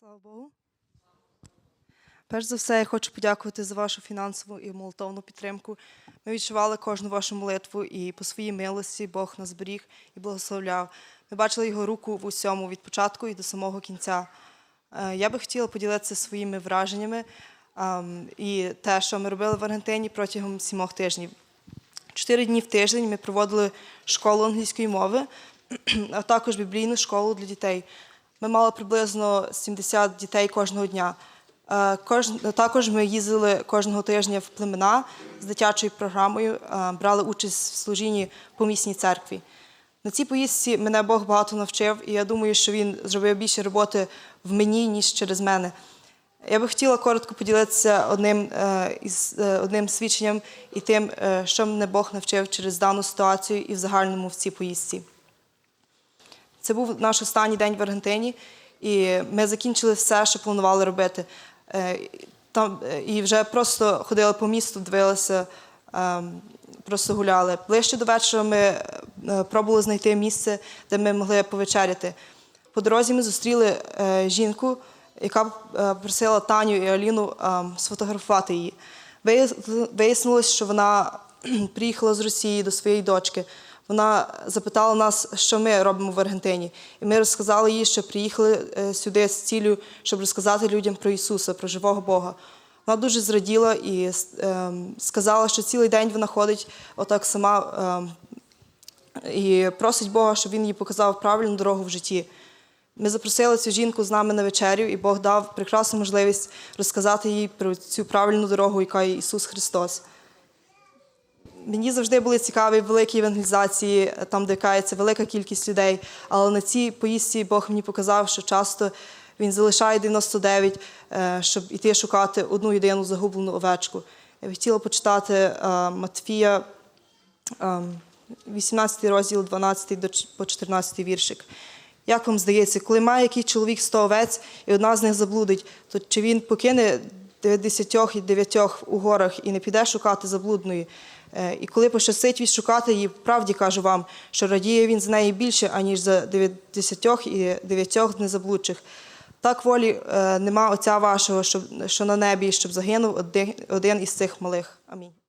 Слава Богу. Перш за все, я хочу подякувати за вашу фінансову і молитовну підтримку. Ми відчували кожну вашу молитву, і по своїй милості Бог нас беріг і благословляв. Ми бачили його руку в усьому від початку і до самого кінця. Е, Я би хотіла поділитися своїми враженнями ем, і те, що ми робили в Аргентині протягом сімох тижнів. Чотири дні в тиждень ми проводили школу англійської мови, а також біблійну школу для дітей. Ми мали приблизно 70 дітей кожного дня. Е, Також ми їздили кожного тижня в племена з дитячою програмою, е, брали участь в служінні по місній церкві. На цій поїздці мене Бог багато навчив, і я думаю, що він зробив більше роботи в мені, ніж через мене. Я би хотіла коротко поділитися одним, е, одним свідченням і тим, що мене Бог навчив через дану ситуацію і в загальному в цій поїздці. Це був наш останній день в Аргентині, і ми закінчили все, що планували робити. Е, Там, е, і вже просто ходили по місту, дивилися, ем, просто гуляли. Ближче до вечора ми е, пробували знайти місце, де ми могли повечеряти. По дорозі ми зустріли жінку, яка просила Таню і Аліну ем, сфотографувати її. Вияснилось, що вона приїхала з Росії до своєї дочки. Вона запитала нас, що ми робимо в Аргентині. І ми розказали їй, що приїхали е, сюди з цілею, щоб розказати людям про Ісуса, про живого Бога. Вона дуже зраділа і ем, сказала, що цілий день вона ходить отак сама ем, і просить Бога, щоб він їй показав правильну дорогу в житті. Ми запросили цю жінку з нами на вечерю, і Бог дав прекрасну можливість розказати їй про цю правильну дорогу, яка є Ісус Христос. Мені завжди були цікаві великі евангелізації, там, де кається велика кількість людей. Але на цій поїздці Бог мені показав, що часто він залишає 99, е, щоб іти шукати одну єдину загублену овечку. Я б хотіла почитати е, Матфія, е, 18 розділ, 12 по 14 віршик. Як вам здається, коли має який чоловік 100 овець і одна з них заблудить, то чи він покине 10 і 9 у горах і не піде шукати заблудної? Е, І коли пощастить відшукати її, правді кажу вам, що радіє він за неї більше, аніж за 90 і 9 незаблудчих. Так волі е, нема Отця вашого, що на небі, щоб загинув один із цих малих. Амінь.